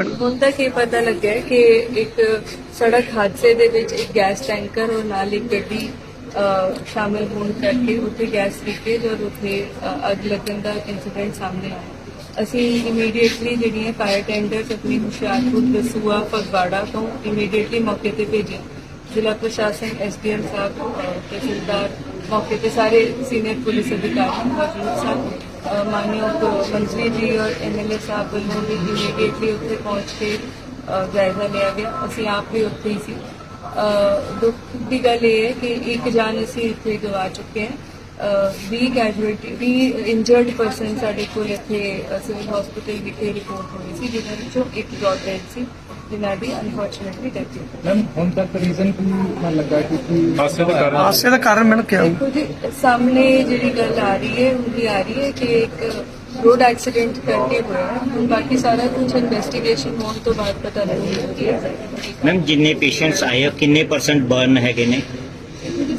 ਹੁਣ ਤੱਕ ਇਹ ਪਤਾ ਲੱਗਿਆ ਕਿ ਇੱਕ ਸੜਕ ਹਾਦਸੇ ਦੇ ਵਿੱਚ ਇੱਕ ਗੈਸ ਟੈਂਕਰ ਔਰ ਨਾਲ ਇੱਕ ਗੱਡੀ ਸ਼ਾਮਿਲ ਹੋਣ ਕਰਕੇ ਉੱਥੇ ਗੈਸ ਲੀਕੇਜ ਔਰ ਉੱਥੇ ਅੱਗ ਲੱਗਣ ਦਾ ਇੰਸੀਡੈਂਟ ਸਾਹਮਣੇ ਆਇਆ। ਅਸੀਂ ਇਮੀਡੀਏਟਲੀ ਜਿਹੜੀਆਂ ਫਾਇਰ ਟੈਂਡਰਸ ਆਪਣੀ ਹੁਸ਼ਿਆਰਪੁਰ ਦਸੂਆ ਫਗਵਾੜਾ ਤੋਂ ਇਮੀਡੀਏਟਲੀ ਮੌਕੇ ਤੇ ਭੇਜੇ। ਜ਼ਿਲ੍ਹਾ ਪ੍ਰਸ਼ਾਸਨ ਐਸਡੀਐਮ ਸਾਹਿਬ ਤਹਿਸੀਲਦਾਰ, ਮੌਕੇ ਤੇ ਸਾਰੇ ਸੀਨੀਅਰ ਪੁਲਿਸ ਅਧਿਕਾਰੀ ਮੌਜੂਦ ਸਨ। ਮਾਨਯੋਗ ਮੰਤਰੀ ਜੀ ਔਰ ਐਮਐਲਏ ਸਾਹਿਬ ਵੱਲੋਂ ਵੀ ਇਮੀਡੀਏਟਲੀ ਉੱਥੇ ਪਹੁੰਚ ਕੇ ਜਾਇਜ਼ਾ ਲਿਆ ਗਿਆ। ਅਸੀਂ ਆਪ ਵੀ ਉੱਥੇ ਹੀ ਸੀ। ਦੁੱਖ ਦੀ ਗੱਲ ਇਹ ਹੈ ਕਿ ਇੱਕ ਜਾਨ ਅਸੀਂ ਇੱਥੇ ਗਵਾ ਚੁੱਕੇ ਹਾਂ। 20 ਕੈਜੂਅਲਟੀ 20 ਇੰਜਰਡ ਪਰਸਨ ਸਾਡੇ ਕੋਲ ਇੱਥੇ ਸਿਵਲ ਹਸਪੀਟਲ ਵਿਖੇ ਰਿਪੋਰਟ ਹੋਈ ਸੀ ਜਿਨ੍ਹਾਂ ਵਿੱਚੋਂ ਇੱਕ ਬ੍ਰੌਡ ਡੈਡ ਸੀ ਜਿਨ੍ਹਾਂ ਦੀ ਅਨਫੋਰਚੂਨੇਟਲੀ ਡੈਥ ਹੋ ਗਈ ਮੈਮ ਹੁਣ ਤੱਕ ਰੀਜ਼ਨ ਕੀ ਮਨ ਲੱਗਾ ਕਿ ਕੀ ਹਾਦਸੇ ਦਾ ਕਾਰਨ? ਹਾਦਸੇ ਦਾ ਕਾਰਨ ਮੈਨੂੰ ਕਿਹਾ। ਦੇਖੋ ਜੀ ਸਾਹਮਣੇ ਜਿਹੜੀ ਗੱਲ ਆ ਰਹੀ ਹੈ ਉਹਦੀ ਆ ਰਹੀ ਹੈ ਕਿ ਇੱਕ ਰੋਡ ਐਕਸੀਡੈਂਟ ਕਰਕੇ ਹੋਇਆ ਹੈ। ਹੁਣ ਬਾਕੀ ਸਾਰਾ ਕੁਝ ਇਨਵੈਸਟੀਗੇਸ਼ਨ ਹੋਣ ਤੋਂ ਬਾਅਦ ਪਤਾ ਲੱਗੇਗਾ ਮੈਮ ਜਿੰਨੇ ਪੇਸ਼ੈਂਟਸ ਆਏ ਆ ਕਿੰਨੇ ਪਰਸੈਂਟ ਬਰਨ ਹੈਗੇ ਨੇ? ਕਿਉਂਕਿ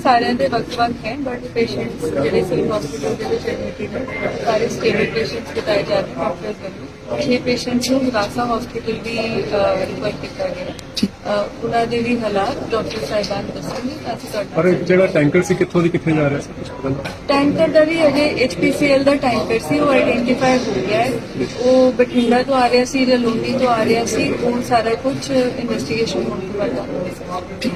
ਸਾਰਿਆਂ ਦੇ ਵੱਖ-ਵੱਖ ਹੈ ਬਟ ਪੇਸ਼ੈਂਟਸ ਜਿਹੜੇ ਸਿਵਲ ਹਸਪੀਟਲ ਦੇ ਵਿੱਚ ਐਡਮਿਟ ਨੇ ਸਾਰੇ ਸਟੇਬਲ ਪੇਸ਼ੈਂਟਸ ਬਤਾਏ ਜਾ ਰਹੇ ਡਾਕਟਰਸ ਵੱਲੋਂ। 6 ਪੇਸ਼ੈਂਟਸ ਨੂੰ ਵਿਰਾਸਾ ਹਸਪੀਟਲ ਵੀ ਰਿਫਰ ਕੀਤਾ ਗਿਆ। ਉਹਨਾਂ ਦੇ ਵੀ ਹਾਲਾਤ ਡਾਕਟਰ ਸਾਹਿਬਾਨ ਦੱਸਣਗੇ ਅਸੀਂ ਪਰ ਤੁਹਾਡਾ ਜਿਹੜਾ ਟੈਂਕਰ ਸੀ ਕਿੱਥੋਂ ਦੀ ਕਿੱਥੇ ਜਾ ਰਿਹਾ ਸੀ? ਟੈਂਕਰ ਦਾ ਵੀ ਅਜੇ HPCL ਦਾ ਟੈਂਕਰ ਸੀ ਉਹ ਆਇਡੈਂਟੀਫਾਈ ਹੋ ਗਿਆ ਹੈ। ਉਹ ਬਠਿੰਡਾ ਤੋਂ ਆ ਰਿਹਾ ਸੀ ਰਲੋਨੀ ਤੋਂ ਆ ਰਿਹਾ ਸੀ ਉਹ ਸਾਰਾ ਕੁਝ ਇਨਵੈਸਟੀਗੇਸ਼ਨ ਹੋਣ ਤੋਂ ਬਾਅਦ